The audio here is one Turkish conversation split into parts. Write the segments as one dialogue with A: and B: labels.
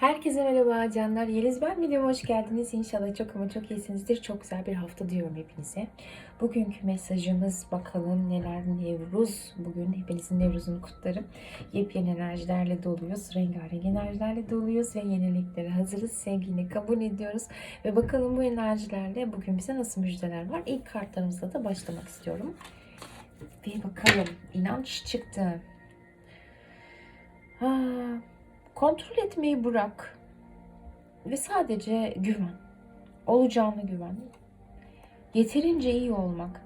A: Herkese merhaba canlar. Yeliz ben videoma hoş geldiniz. İnşallah çok ama çok iyisinizdir. Çok güzel bir hafta diyorum hepinize. Bugünkü mesajımız bakalım neler Nevruz. Bugün hepinizin Nevruz'unu kutlarım. Yepyeni enerjilerle doluyuz. Rengarenk enerjilerle doluyuz ve yeniliklere hazırız. Sevgiyle kabul ediyoruz. Ve bakalım bu enerjilerle bugün bize nasıl müjdeler var. İlk kartlarımızla da başlamak istiyorum. Ve bakalım inanç çıktı. Ha, kontrol etmeyi bırak ve sadece güven. Olacağına güven. Yeterince iyi olmak.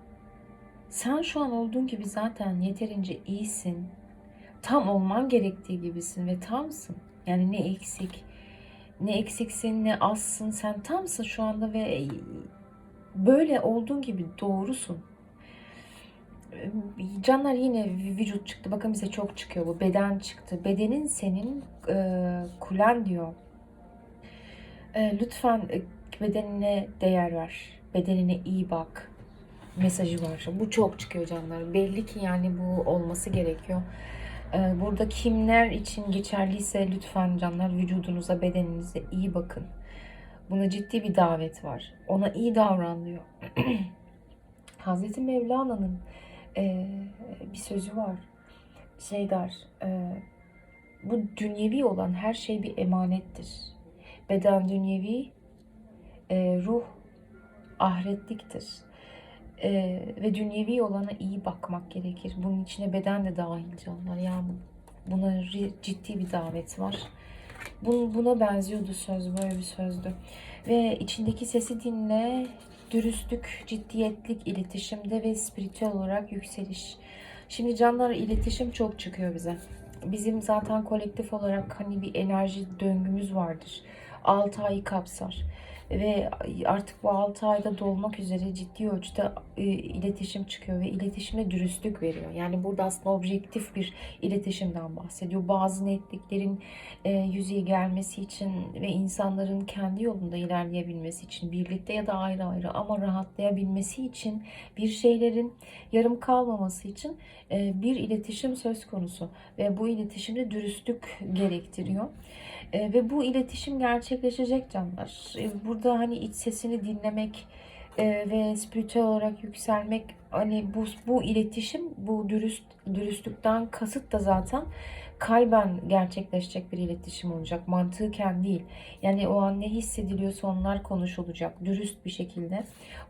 A: Sen şu an olduğun gibi zaten yeterince iyisin. Tam olman gerektiği gibisin ve tamsın. Yani ne eksik, ne eksiksin, ne azsın. Sen tamsın şu anda ve böyle olduğun gibi doğrusun. Canlar yine vücut çıktı. Bakın bize çok çıkıyor bu. Beden çıktı. Bedenin senin e, kulen diyor. E, lütfen e, bedenine değer ver. Bedenine iyi bak. Mesajı var. Bu çok çıkıyor canlar. Belli ki yani bu olması gerekiyor. E, burada kimler için geçerliyse lütfen canlar vücudunuza, bedeninize iyi bakın. Buna ciddi bir davet var. Ona iyi davran diyor. Hazreti Mevlana'nın e, bir sözü var. Şey der, e, bu dünyevi olan her şey bir emanettir. Beden dünyevi, e, ruh ahiretliktir. E, ve dünyevi olana iyi bakmak gerekir. Bunun içine beden de dahil canlar. Yani buna ciddi bir davet var. Bun, buna benziyordu söz, böyle bir sözdü. Ve içindeki sesi dinle, dürüstlük, ciddiyetlik iletişimde ve spiritüel olarak yükseliş. Şimdi canlar iletişim çok çıkıyor bize. Bizim zaten kolektif olarak hani bir enerji döngümüz vardır. 6 ayı kapsar. Ve artık bu 6 ayda dolmak üzere ciddi ölçüde e, iletişim çıkıyor ve iletişime dürüstlük veriyor. Yani burada aslında objektif bir iletişimden bahsediyor. Bazı netliklerin e, yüzeye gelmesi için ve insanların kendi yolunda ilerleyebilmesi için birlikte ya da ayrı ayrı ama rahatlayabilmesi için bir şeylerin yarım kalmaması için e, bir iletişim söz konusu ve bu iletişimde dürüstlük gerektiriyor. E, ve bu iletişim gerçekleşecek canlar. E, burada hani iç sesini dinlemek e, ve spiritüel olarak yükselmek hani bu bu iletişim bu dürüst dürüstlükten kasıt da zaten kalben gerçekleşecek bir iletişim olacak. Mantıken değil. Yani o an ne hissediliyorsa onlar konuşulacak. Dürüst bir şekilde.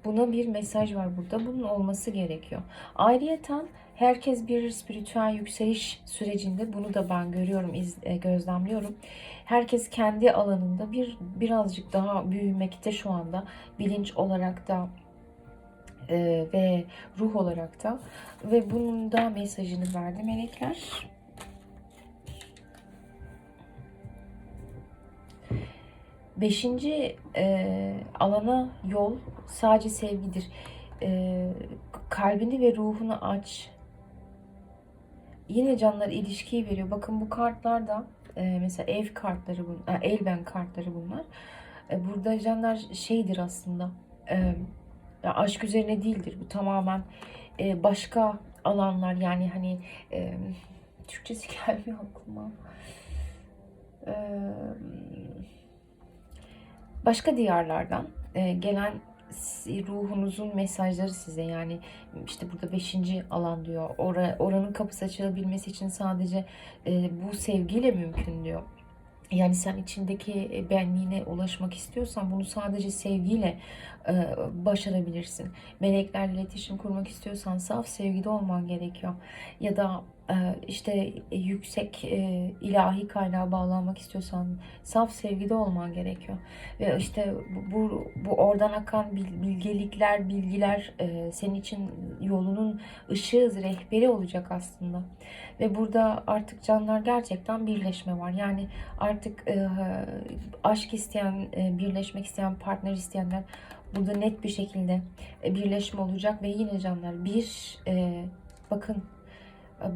A: Buna bir mesaj var burada. Bunun olması gerekiyor. Ayrıyeten herkes bir spiritüel yükseliş sürecinde bunu da ben görüyorum, iz, e, gözlemliyorum. Herkes kendi alanında bir birazcık daha büyümekte şu anda. Bilinç olarak da e, ve ruh olarak da ve bunun da mesajını verdi melekler. Beşinci e, alana yol sadece sevgidir. E, kalbini ve ruhunu aç. Yine canlar ilişkiyi veriyor. Bakın bu kartlarda e, mesela ev kartları, e, elben kartları bunlar. E, burada canlar şeydir aslında. E, aşk üzerine değildir. Bu tamamen e, başka alanlar yani hani e, Türkçesi gelmiyor aklıma. E, başka diyarlardan e, gelen ruhunuzun mesajları size yani işte burada beşinci alan diyor. Ora, oranın kapısı açılabilmesi için sadece e, bu sevgiyle mümkün diyor. Yani sen içindeki benliğine ulaşmak istiyorsan bunu sadece sevgiyle e, başarabilirsin. Meleklerle iletişim kurmak istiyorsan saf sevgide olman gerekiyor. Ya da e, işte yüksek e, ilahi kaynağa bağlanmak istiyorsan saf sevgide olman gerekiyor. Ve işte bu, bu oradan akan bilgelikler, bilgiler e, senin için yolunun ışığı, rehberi olacak aslında. Ve burada artık canlar gerçekten birleşme var. Yani artık e, aşk isteyen, e, birleşmek isteyen, partner isteyenler burada net bir şekilde e, birleşme olacak ve yine canlar bir e, bakın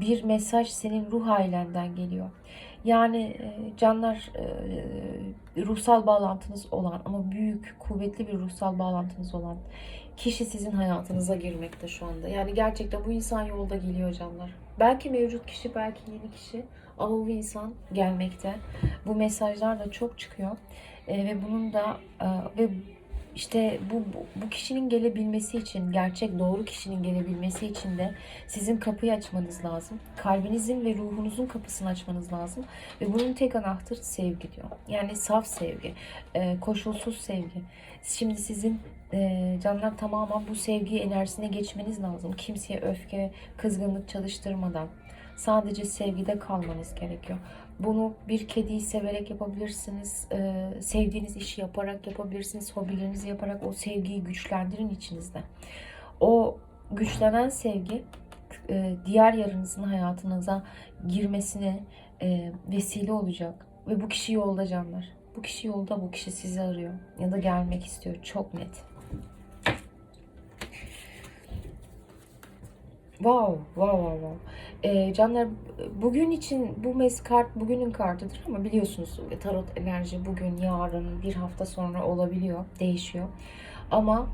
A: bir mesaj senin ruh ailenden geliyor. Yani e, canlar e, ruhsal bağlantınız olan ama büyük, kuvvetli bir ruhsal bağlantınız olan kişi sizin hayatınıza girmekte şu anda. Yani gerçekten bu insan yolda geliyor canlar. Belki mevcut kişi, belki yeni kişi ama bu insan gelmekte. Bu mesajlar da çok çıkıyor. E, ve bunun da ve işte bu, bu, bu kişinin gelebilmesi için, gerçek doğru kişinin gelebilmesi için de sizin kapıyı açmanız lazım. Kalbinizin ve ruhunuzun kapısını açmanız lazım. Ve bunun tek anahtarı sevgi diyor. Yani saf sevgi, e, koşulsuz sevgi. Şimdi sizin e, canlar tamamen bu sevgi enerjisine geçmeniz lazım. Kimseye öfke, kızgınlık çalıştırmadan. Sadece sevgide kalmanız gerekiyor. Bunu bir kediyi severek yapabilirsiniz. e, sevdiğiniz işi yaparak yapabilirsiniz. Hobilerinizi yaparak o sevgiyi güçlendirin içinizde. O güçlenen sevgi e, diğer yarınızın hayatınıza girmesine e, vesile olacak. Ve bu kişi yolda canlar. Bu kişi yolda, bu kişi sizi arıyor. Ya da gelmek istiyor. Çok net. Wow, wow, wow, wow. Ee, canlar bugün için bu mes kart bugünün kartıdır ama biliyorsunuz tarot enerji bugün, yarın, bir hafta sonra olabiliyor, değişiyor. Ama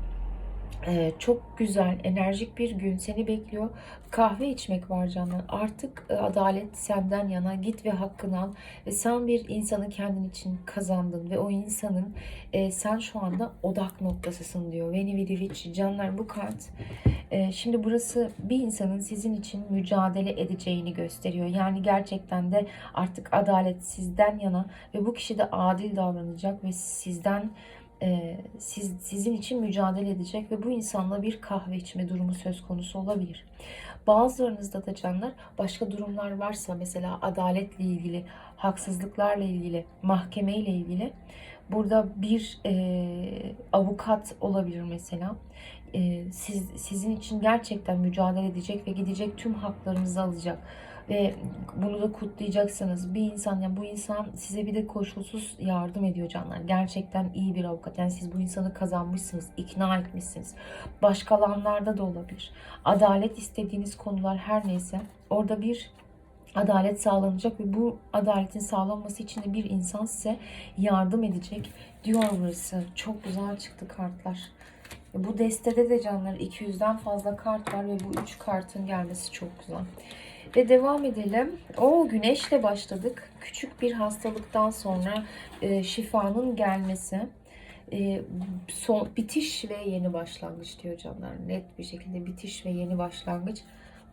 A: ee, çok güzel, enerjik bir gün seni bekliyor. Kahve içmek var canlar. Artık e, adalet senden yana. Git ve hakkını al. Ve sen bir insanı kendin için kazandın. Ve o insanın e, sen şu anda odak noktasısın diyor. Veni vidi. Canlar bu kart. E, şimdi burası bir insanın sizin için mücadele edeceğini gösteriyor. Yani gerçekten de artık adalet sizden yana. Ve bu kişi de adil davranacak ve sizden e, siz, sizin için mücadele edecek ve bu insanla bir kahve içme durumu söz konusu olabilir. Bazılarınızda da canlar başka durumlar varsa mesela adaletle ilgili, haksızlıklarla ilgili, mahkemeyle ilgili burada bir e, avukat olabilir mesela. E, siz sizin için gerçekten mücadele edecek ve gidecek tüm haklarınızı alacak ve bunu da kutlayacaksınız. Bir insan yani bu insan size bir de koşulsuz yardım ediyor canlar. Gerçekten iyi bir avukat. Yani siz bu insanı kazanmışsınız, ikna etmişsiniz. Başka alanlarda da olabilir. Adalet istediğiniz konular her neyse orada bir adalet sağlanacak ve bu adaletin sağlanması için de bir insan size yardım edecek diyor burası. Çok güzel çıktı kartlar. Bu destede de canlar 200'den fazla kart var ve bu 3 kartın gelmesi çok güzel. Ve devam edelim. O güneşle başladık. Küçük bir hastalıktan sonra e, şifanın gelmesi. E, son bitiş ve yeni başlangıç diyor canlar. Net bir şekilde bitiş ve yeni başlangıç.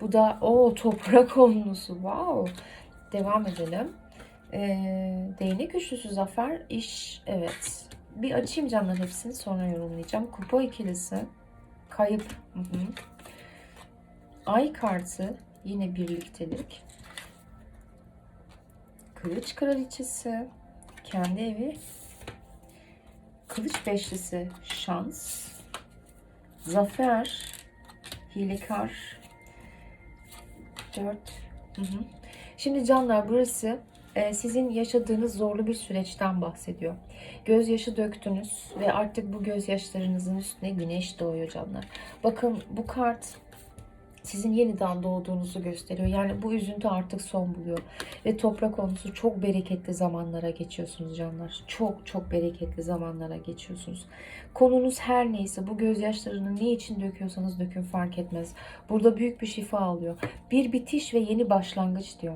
A: Bu da o toprak olması. Wow. Devam edelim. E, değnek üçlüsü zafer, iş. Evet. Bir açayım canlar hepsini sonra yorumlayacağım. Kupa ikilisi. Kayıp. Hı hı. Ay kartı. Yine birliktelik. Kılıç kraliçesi. Kendi evi. Kılıç beşlisi. Şans. Zafer. Hilekar. Dört. Hı hı. Şimdi canlar burası e, sizin yaşadığınız zorlu bir süreçten bahsediyor. Gözyaşı döktünüz ve artık bu gözyaşlarınızın üstüne güneş doğuyor canlar. Bakın bu kart sizin yeniden doğduğunuzu gösteriyor. Yani bu üzüntü artık son buluyor. Ve toprak konusu çok bereketli zamanlara geçiyorsunuz canlar. Çok çok bereketli zamanlara geçiyorsunuz. Konunuz her neyse bu gözyaşlarını ne için döküyorsanız dökün fark etmez. Burada büyük bir şifa alıyor. Bir bitiş ve yeni başlangıç diyor.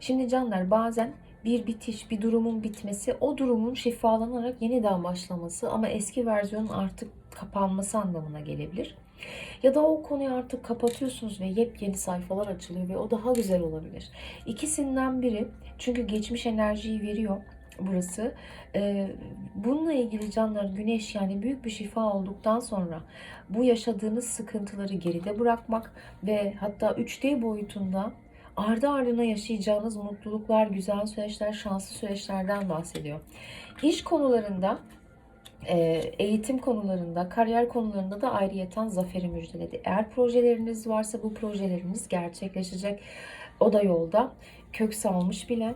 A: Şimdi canlar bazen bir bitiş, bir durumun bitmesi, o durumun şifalanarak yeniden başlaması ama eski versiyonun artık kapanması anlamına gelebilir. Ya da o konuyu artık kapatıyorsunuz ve yepyeni sayfalar açılıyor ve o daha güzel olabilir. İkisinden biri çünkü geçmiş enerjiyi veriyor burası. Ee, bununla ilgili canlar güneş yani büyük bir şifa olduktan sonra bu yaşadığınız sıkıntıları geride bırakmak ve hatta 3D boyutunda ardı ardına yaşayacağınız mutluluklar, güzel süreçler, şanslı süreçlerden bahsediyor. İş konularında eğitim konularında, kariyer konularında da ayrıyeten zaferi müjdeledi. Eğer projeleriniz varsa bu projeleriniz gerçekleşecek. O da yolda. Kök salmış bile.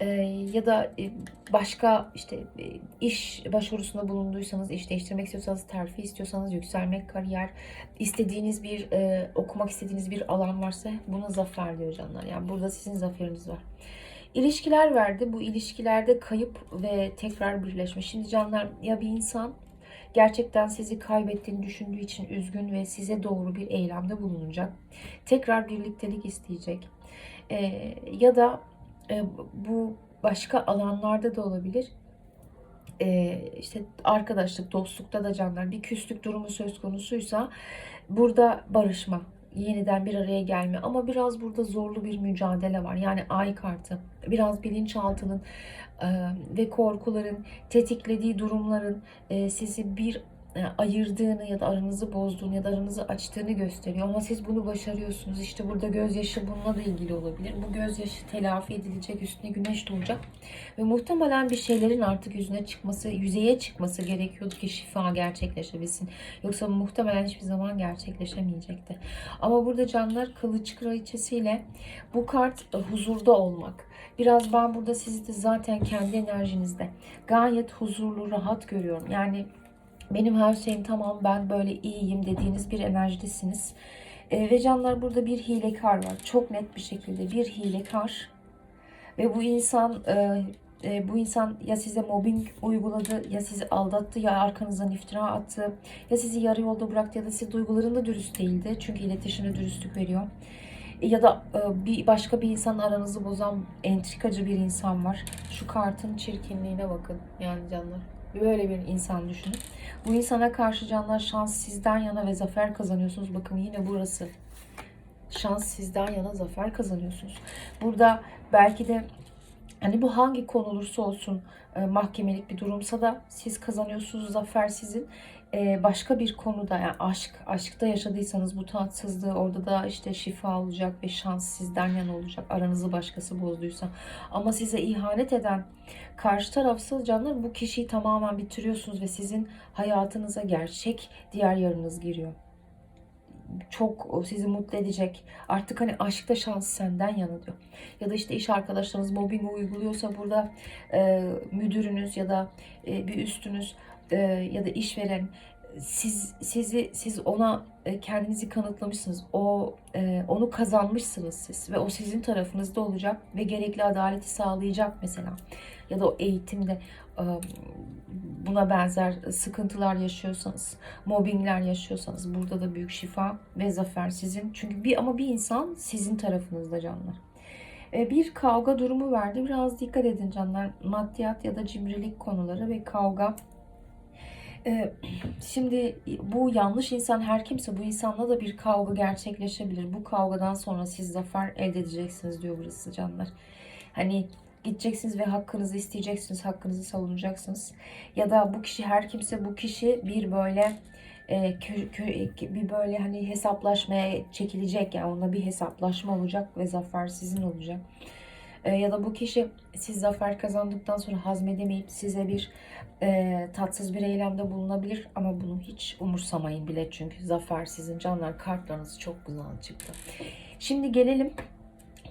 A: Ee, ya da e, başka işte e, iş başvurusunda bulunduysanız, iş değiştirmek istiyorsanız, terfi istiyorsanız, yükselmek, kariyer, istediğiniz bir, e, okumak istediğiniz bir alan varsa buna zafer diyor canlar. Yani burada sizin zaferiniz var. İlişkiler verdi. Bu ilişkilerde kayıp ve tekrar birleşme. Şimdi canlar ya bir insan Gerçekten sizi kaybettiğini düşündüğü için üzgün ve size doğru bir eylemde bulunacak. Tekrar birliktelik isteyecek. Ee, ya da e, bu başka alanlarda da olabilir. Ee, işte arkadaşlık, dostlukta da canlar bir küslük durumu söz konusuysa burada barışma, yeniden bir araya gelme ama biraz burada zorlu bir mücadele var. Yani ay kartı, biraz bilinçaltının ve korkuların tetiklediği durumların sizi bir ayırdığını ya da aranızı bozduğunu ya da aranızı açtığını gösteriyor. Ama siz bunu başarıyorsunuz. İşte burada gözyaşı bununla da ilgili olabilir. Bu gözyaşı telafi edilecek, üstüne güneş doğacak. Ve muhtemelen bir şeylerin artık yüzüne çıkması, yüzeye çıkması gerekiyordu ki şifa gerçekleşebilsin. Yoksa muhtemelen hiçbir zaman gerçekleşemeyecekti. Ama burada canlar kılıç kraliçesiyle bu kart e, huzurda olmak. Biraz ben burada sizi de zaten kendi enerjinizde gayet huzurlu, rahat görüyorum. Yani benim her şeyim tamam, ben böyle iyiyim dediğiniz bir enerjidesiniz. E, ve canlar burada bir hilekar var. Çok net bir şekilde bir hilekar. Ve bu insan e, e, bu insan ya size mobbing uyguladı, ya sizi aldattı, ya arkanızdan iftira attı, ya sizi yarı yolda bıraktı ya da size duygularında dürüst değildi. Çünkü iletişimde dürüstlük veriyor. E, ya da e, bir başka bir insan aranızı bozan entrikacı bir insan var. Şu kartın çirkinliğine bakın yani canlar. Böyle bir insan düşünün. Bu insana karşı canlar şans sizden yana ve zafer kazanıyorsunuz. Bakın yine burası. Şans sizden yana zafer kazanıyorsunuz. Burada belki de hani bu hangi konu olursa olsun e, mahkemelik bir durumsa da siz kazanıyorsunuz. Zafer sizin. E, başka bir konuda yani aşk, aşkta yaşadıysanız bu tatsızlığı orada da işte şifa olacak ve şans sizden yana olacak. Aranızı başkası bozduysa. Ama size ihanet eden karşı tarafsız canlar bu kişiyi tamamen bitiriyorsunuz ve sizin hayatınıza gerçek diğer yarınız giriyor çok sizi mutlu edecek. Artık hani aşkta şans senden yana diyor. Ya da işte iş arkadaşlarınız mobbing uyguluyorsa burada e, müdürünüz ya da e, bir üstünüz e, ya da işveren siz sizi siz ona e, kendinizi kanıtlamışsınız. O e, onu kazanmışsınız siz ve o sizin tarafınızda olacak ve gerekli adaleti sağlayacak mesela. Ya da o eğitimde e, buna benzer sıkıntılar yaşıyorsanız, mobbingler yaşıyorsanız burada da büyük şifa ve zafer sizin. Çünkü bir ama bir insan sizin tarafınızda canlar. E, bir kavga durumu verdi. Biraz dikkat edin canlar. Maddiyat ya da cimrilik konuları ve kavga Şimdi bu yanlış insan her kimse bu insanla da bir kavga gerçekleşebilir. Bu kavgadan sonra siz zafer elde edeceksiniz diyor burası canlar. Hani gideceksiniz ve hakkınızı isteyeceksiniz, hakkınızı savunacaksınız. Ya da bu kişi her kimse bu kişi bir böyle e, kö, kö, bir böyle hani hesaplaşmaya çekilecek yani onda bir hesaplaşma olacak ve zafer sizin olacak. E, ya da bu kişi siz zafer kazandıktan sonra hazmedemeyip size bir e, tatsız bir eylemde bulunabilir ama bunu hiç umursamayın bile çünkü zafer sizin canlar kartlarınız çok güzel çıktı. Şimdi gelelim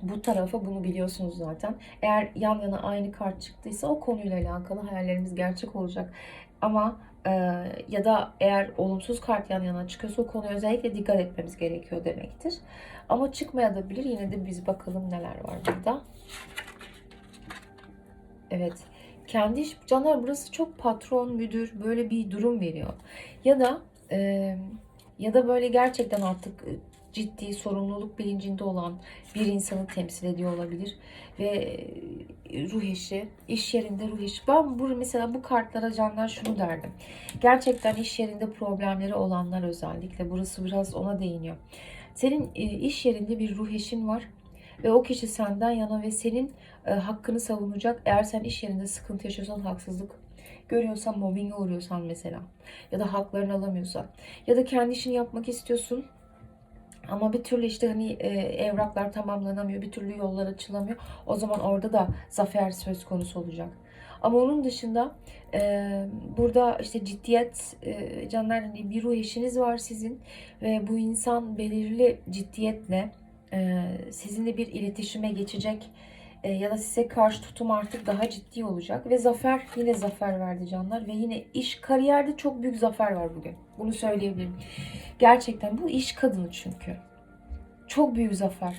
A: bu tarafa bunu biliyorsunuz zaten. Eğer yan yana aynı kart çıktıysa o konuyla alakalı hayallerimiz gerçek olacak. Ama ya da eğer olumsuz kart yan yana çıkıyorsa o konuya özellikle dikkat etmemiz gerekiyor demektir. Ama çıkmayabilir. Yine de biz bakalım neler var burada. Evet. Kendi iş, Caner burası çok patron, müdür böyle bir durum veriyor. Ya da e, ya da böyle gerçekten artık ciddi sorumluluk bilincinde olan bir insanı temsil ediyor olabilir. Ve ruh eşi, iş yerinde ruh eşi. Ben bu, mesela bu kartlara canlar şunu derdim. Gerçekten iş yerinde problemleri olanlar özellikle. Burası biraz ona değiniyor. Senin iş yerinde bir ruh eşin var ve o kişi senden yana ve senin e, hakkını savunacak. Eğer sen iş yerinde sıkıntı yaşıyorsan haksızlık görüyorsan, mobbinge uğruyorsan mesela ya da haklarını alamıyorsan ya da kendi işini yapmak istiyorsun ama bir türlü işte hani e, evraklar tamamlanamıyor, bir türlü yollar açılamıyor. O zaman orada da zafer söz konusu olacak. Ama onun dışında e, burada işte ciddiyet, e, canlar hani bir ruh eşiniz var sizin ve bu insan belirli ciddiyetle e, sizinle bir iletişime geçecek e, ya da size karşı tutum artık daha ciddi olacak ve zafer yine zafer verdi canlar ve yine iş kariyerde çok büyük zafer var bugün. Bunu söyleyebilirim. Gerçekten bu iş kadını çünkü. Çok büyük zafer.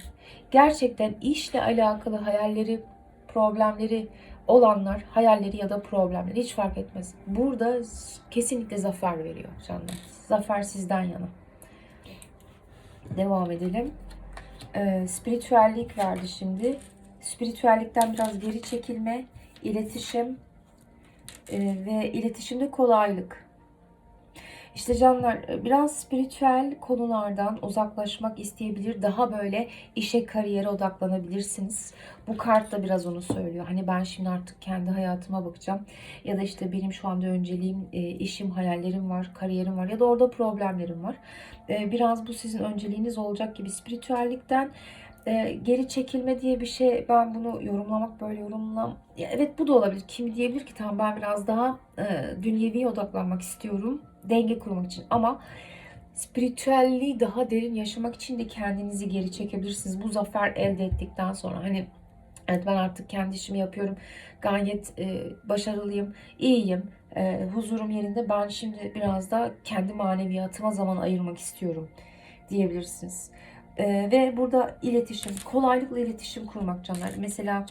A: Gerçekten işle alakalı hayalleri, problemleri olanlar, hayalleri ya da problemleri hiç fark etmez. Burada kesinlikle zafer veriyor canlar. Zafer sizden yana. Devam edelim. Ee, spiritüellik verdi şimdi. Spiritüellikten biraz geri çekilme, iletişim e, ve iletişimde kolaylık. İşte canlar e, biraz spiritüel konulardan uzaklaşmak isteyebilir. Daha böyle işe, kariyere odaklanabilirsiniz. Bu kart da biraz onu söylüyor. Hani ben şimdi artık kendi hayatıma bakacağım. Ya da işte benim şu anda önceliğim e, işim, hayallerim var, kariyerim var ya da orada problemlerim var. E, biraz bu sizin önceliğiniz olacak gibi spiritüellikten e, geri çekilme diye bir şey ben bunu yorumlamak böyle yorumlam ya evet bu da olabilir. Kim diyebilir ki? Tamam ben biraz daha e, dünyevi odaklanmak istiyorum denge kurmak için. Ama spiritüelliği daha derin yaşamak için de kendinizi geri çekebilirsiniz. Bu zafer elde ettikten sonra hani evet ben artık kendi işimi yapıyorum gayet e, başarılıyım iyiyim e, huzurum yerinde ben şimdi biraz da kendi maneviyatıma zaman ayırmak istiyorum diyebilirsiniz. Ee, ve burada iletişim, kolaylıkla iletişim kurmak canlar. Mesela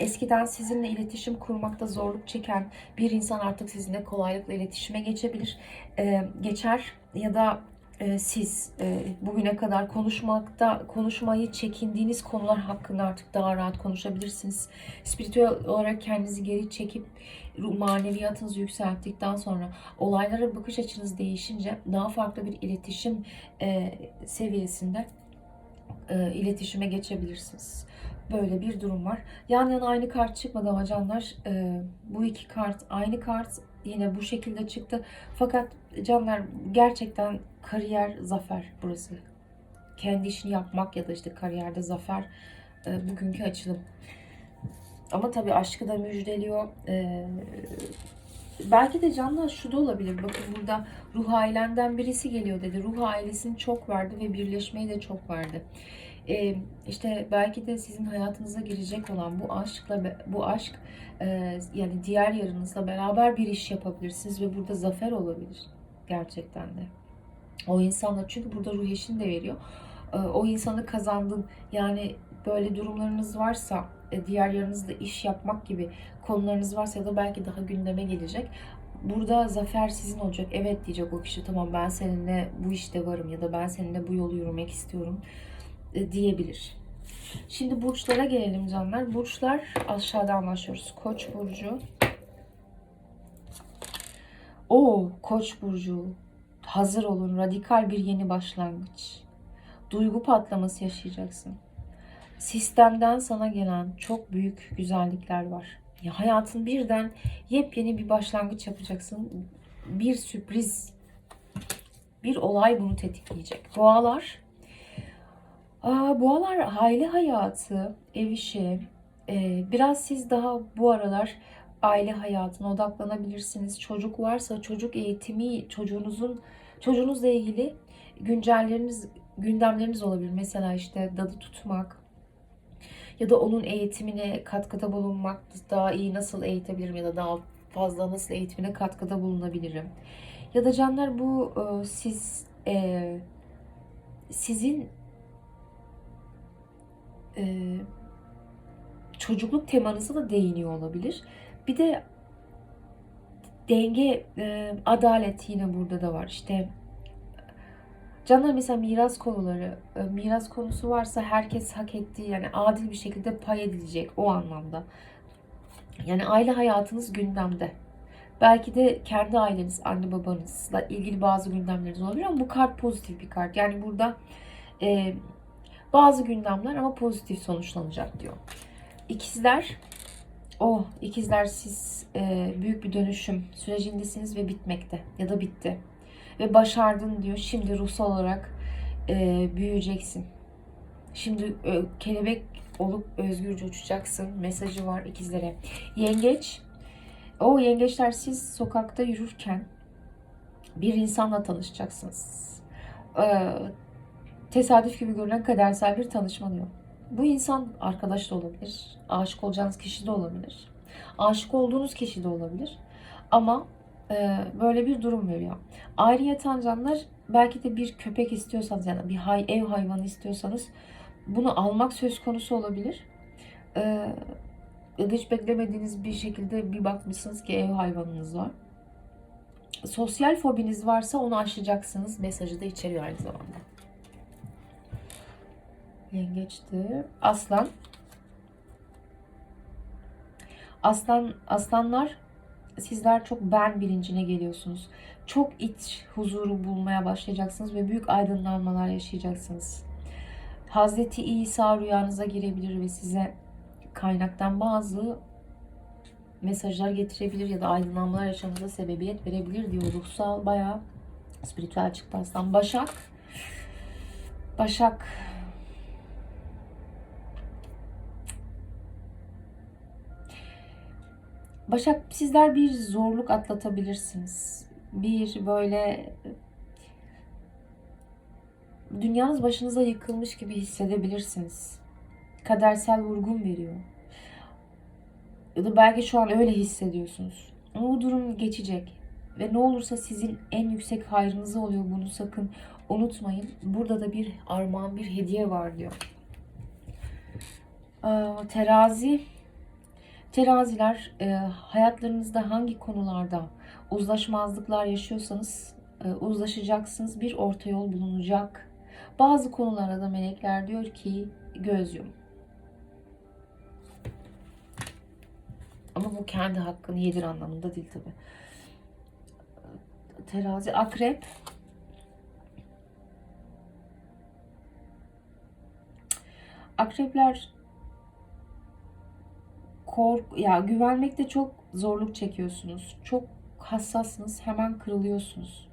A: eskiden sizinle iletişim kurmakta zorluk çeken bir insan artık sizinle kolaylıkla iletişime geçebilir. Ee, geçer ya da e, siz e, bugüne kadar konuşmakta konuşmayı çekindiğiniz konular hakkında artık daha rahat konuşabilirsiniz. Spiritüel olarak kendinizi geri çekip maneviyatınızı yükselttikten sonra olaylara bakış açınız değişince daha farklı bir iletişim e, seviyesinde e, iletişime geçebilirsiniz. Böyle bir durum var. Yan yana aynı kart çıkmadı ama canlar e, bu iki kart aynı kart yine bu şekilde çıktı. Fakat canlar gerçekten kariyer zafer burası. Kendi işini yapmak ya da işte kariyerde zafer e, bugünkü açılım. Ama tabii aşkı da müjdeliyor. E, belki de canlar şu da olabilir. Bakın burada ruh ailenden birisi geliyor dedi. Ruh ailesini çok verdi ve birleşmeyi de çok verdi. Ee, işte belki de sizin hayatınıza girecek olan bu aşkla bu aşk e, yani diğer yarınızla beraber bir iş yapabilirsiniz ve burada zafer olabilir gerçekten de. O insanla çünkü burada ruh eşini de veriyor. Ee, o insanı kazandın yani böyle durumlarınız varsa e, diğer yarınızda iş yapmak gibi konularınız varsa ya da belki daha gündeme gelecek. Burada zafer sizin olacak. Evet diyecek o kişi tamam ben seninle bu işte varım ya da ben seninle bu yolu yürümek istiyorum e, diyebilir. Şimdi burçlara gelelim canlar. Burçlar aşağıdan başlıyoruz. Koç burcu. O Koç burcu. Hazır olun. Radikal bir yeni başlangıç. Duygu patlaması yaşayacaksın. Sistemden sana gelen çok büyük güzellikler var. Ya hayatın birden yepyeni bir başlangıç yapacaksın. Bir sürpriz, bir olay bunu tetikleyecek. Boğalar Aa, boğalar aile hayatı, ev işi. Ee, biraz siz daha bu aralar aile hayatına odaklanabilirsiniz. Çocuk varsa çocuk eğitimi, çocuğunuzun çocuğunuzla ilgili güncelleriniz, gündemleriniz olabilir. Mesela işte dadı tutmak ya da onun eğitimine katkıda bulunmak, daha iyi nasıl eğitebilirim ya da daha fazla nasıl eğitimine katkıda bulunabilirim. Ya da canlar bu e, siz e, sizin e, çocukluk temanıza da değiniyor olabilir. Bir de denge, e, adalet yine burada da var. İşte canlar mesela miras konuları, e, miras konusu varsa herkes hak ettiği yani adil bir şekilde pay edilecek o anlamda. Yani aile hayatınız gündemde. Belki de kendi aileniz, anne babanızla ilgili bazı gündemleriniz olabilir ama bu kart pozitif bir kart. Yani burada e, bazı gündemler ama pozitif sonuçlanacak diyor. İkizler, oh ikizler siz e, büyük bir dönüşüm sürecindesiniz ve bitmekte ya da bitti. Ve başardın diyor. Şimdi ruhsal olarak e, büyüyeceksin. Şimdi e, kelebek olup özgürce uçacaksın. Mesajı var ikizlere. Yengeç, o yengeçler siz sokakta yürürken bir insanla tanışacaksınız. Ee, tesadüf gibi görünen kadersel bir tanışma diyor. Bu insan arkadaş da olabilir, aşık olacağınız kişi de olabilir, aşık olduğunuz kişi de olabilir. Ama böyle bir durum veriyor. Ayrıyeten canlar belki de bir köpek istiyorsanız yani bir hay, ev hayvanı istiyorsanız bunu almak söz konusu olabilir. E, ya hiç beklemediğiniz bir şekilde bir bakmışsınız ki ev hayvanınız var. Sosyal fobiniz varsa onu aşacaksınız. Mesajı da içeriyor aynı zamanda. Yengeçti. Aslan. Aslan aslanlar sizler çok ben bilincine geliyorsunuz. Çok iç huzuru bulmaya başlayacaksınız ve büyük aydınlanmalar yaşayacaksınız. Hazreti İsa rüyanıza girebilir ve size kaynaktan bazı mesajlar getirebilir ya da aydınlanmalar yaşamanıza sebebiyet verebilir diyor. Ruhsal bayağı spiritüel çıktı aslan. Başak. Başak. Başak sizler bir zorluk atlatabilirsiniz. Bir böyle dünyanız başınıza yıkılmış gibi hissedebilirsiniz. Kadersel vurgun veriyor. Ya da belki şu an öyle hissediyorsunuz. Ama bu durum geçecek. Ve ne olursa sizin en yüksek hayrınıza oluyor. Bunu sakın unutmayın. Burada da bir armağan, bir hediye var diyor. Ee, terazi. Teraziler e, hayatlarınızda hangi konularda uzlaşmazlıklar yaşıyorsanız e, uzlaşacaksınız. Bir orta yol bulunacak. Bazı konularda da melekler diyor ki göz yum. Ama bu kendi hakkını yedir anlamında değil tabi. Terazi, akrep. Akrepler kork ya güvenmekte çok zorluk çekiyorsunuz. Çok hassassınız. Hemen kırılıyorsunuz.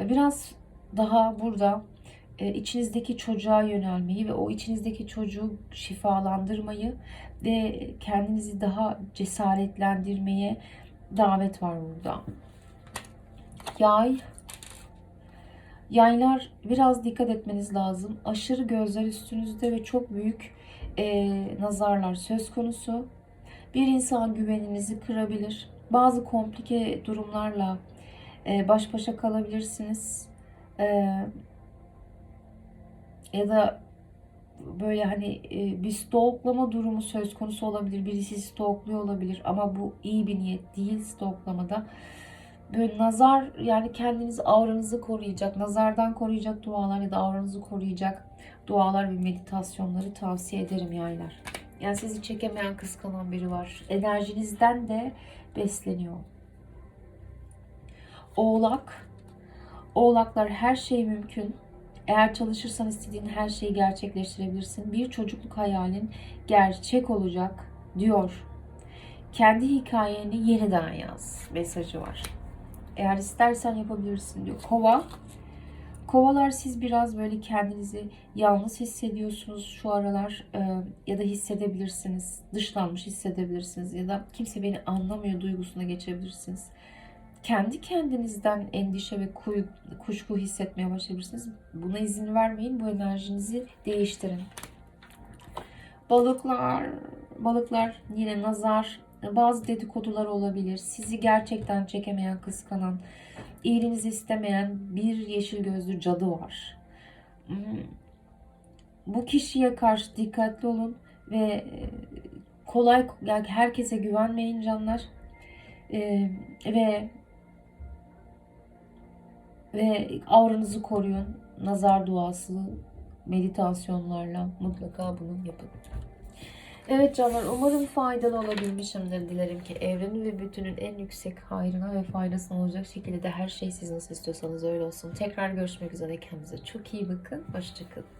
A: Biraz daha burada e, içinizdeki çocuğa yönelmeyi ve o içinizdeki çocuğu şifalandırmayı ve kendinizi daha cesaretlendirmeye davet var burada. Yay. Yaylar biraz dikkat etmeniz lazım. Aşırı gözler üstünüzde ve çok büyük e, nazarlar söz konusu. Bir insan güveninizi kırabilir. Bazı komplike durumlarla e, baş başa kalabilirsiniz. E, ya da böyle hani e, bir stalklama durumu söz konusu olabilir. Birisi stalkluyor olabilir ama bu iyi bir niyet değil stalklamada. Böyle nazar yani kendiniz auranızı koruyacak, nazardan koruyacak dualar ya da auranızı koruyacak dualar ve meditasyonları tavsiye ederim yaylar. Yani sizi çekemeyen, kıskanan biri var. Enerjinizden de besleniyor. Oğlak. Oğlaklar her şey mümkün. Eğer çalışırsan istediğin her şeyi gerçekleştirebilirsin. Bir çocukluk hayalin gerçek olacak diyor. Kendi hikayeni yeniden yaz mesajı var. Eğer istersen yapabilirsin diyor. Kova. Kovalar siz biraz böyle kendinizi yalnız hissediyorsunuz şu aralar e, ya da hissedebilirsiniz. Dışlanmış hissedebilirsiniz ya da kimse beni anlamıyor duygusuna geçebilirsiniz. Kendi kendinizden endişe ve kuy, kuşku hissetmeye başlayabilirsiniz. Buna izin vermeyin. Bu enerjinizi değiştirin. Balıklar, balıklar yine nazar, bazı dedikodular olabilir. Sizi gerçekten çekemeyen, kıskanan, iyiliğinizi istemeyen bir yeşil gözlü cadı var. Hmm. Bu kişiye karşı dikkatli olun ve kolay yani herkese güvenmeyin canlar. Ee, ve ve auranızı koruyun. Nazar duası, meditasyonlarla mutlaka bunu yapın. Evet canlar umarım faydalı olabilmişimdir. Dilerim ki evrenin ve bütünün en yüksek hayrına ve faydasına olacak şekilde de her şey siz nasıl istiyorsanız öyle olsun. Tekrar görüşmek üzere. Kendinize çok iyi bakın. Hoşçakalın.